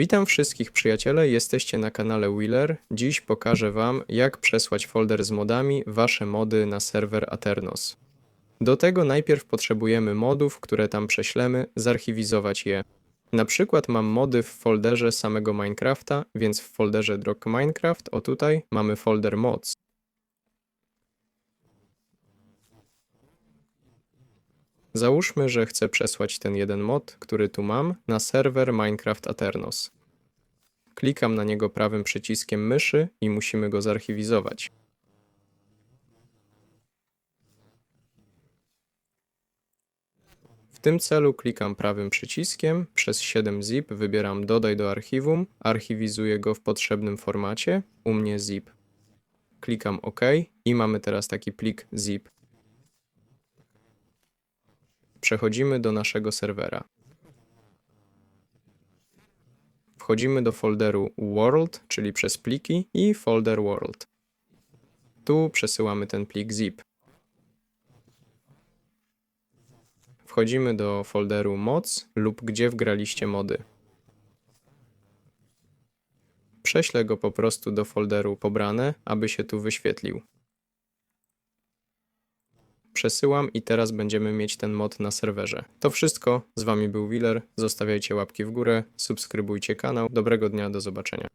Witam wszystkich przyjaciele, jesteście na kanale Wheeler. Dziś pokażę Wam, jak przesłać folder z modami, Wasze mody na serwer Aternos. Do tego najpierw potrzebujemy modów, które tam prześlemy, zarchiwizować je. Na przykład mam mody w folderze samego Minecrafta, więc w folderze Drog Minecraft, o tutaj, mamy folder mods. Załóżmy, że chcę przesłać ten jeden mod, który tu mam, na serwer Minecraft Aternos. Klikam na niego prawym przyciskiem myszy i musimy go zarchiwizować. W tym celu klikam prawym przyciskiem, przez 7-zip wybieram dodaj do archiwum, archiwizuję go w potrzebnym formacie, u mnie zip. Klikam OK i mamy teraz taki plik zip. Przechodzimy do naszego serwera. Wchodzimy do folderu world, czyli przez pliki i folder world. Tu przesyłamy ten plik zip. Wchodzimy do folderu mods lub gdzie wgraliście mody. Prześlę go po prostu do folderu pobrane, aby się tu wyświetlił. Przesyłam i teraz będziemy mieć ten mod na serwerze. To wszystko, z Wami był Wheeler, zostawiajcie łapki w górę, subskrybujcie kanał, dobrego dnia, do zobaczenia.